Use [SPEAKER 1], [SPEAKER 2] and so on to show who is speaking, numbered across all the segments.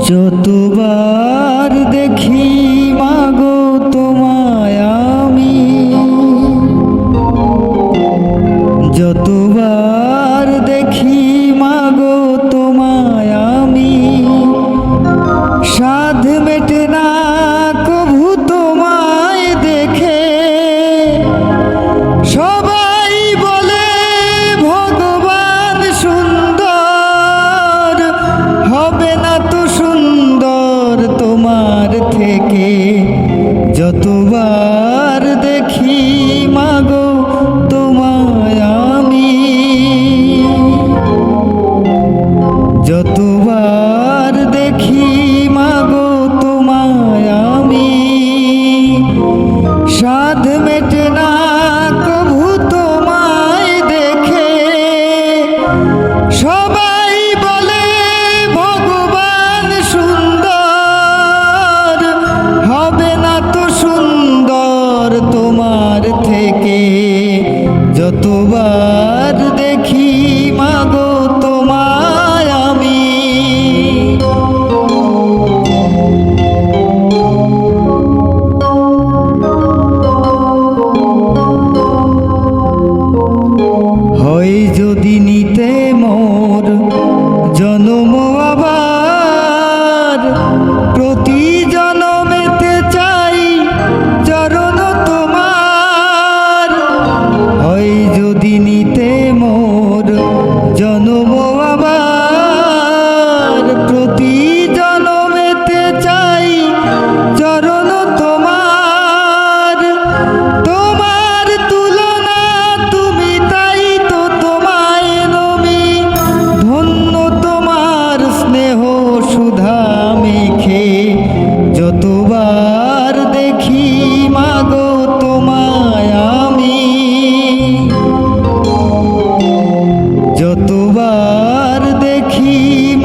[SPEAKER 1] যতবার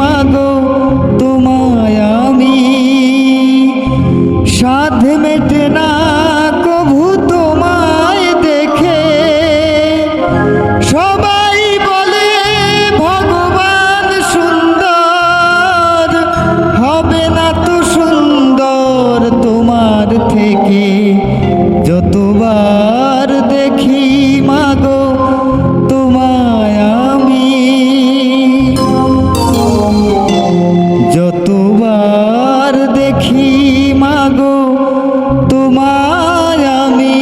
[SPEAKER 1] মাগো, তোমায় আমি। সাধ মেটে না কভু তোমায় দেখে। সবাই বলে, ভগবান সুন্দর, হবে না তো সুন্দর তোমার থেকে। যতবার দেখি মাগো তোমায় আমি।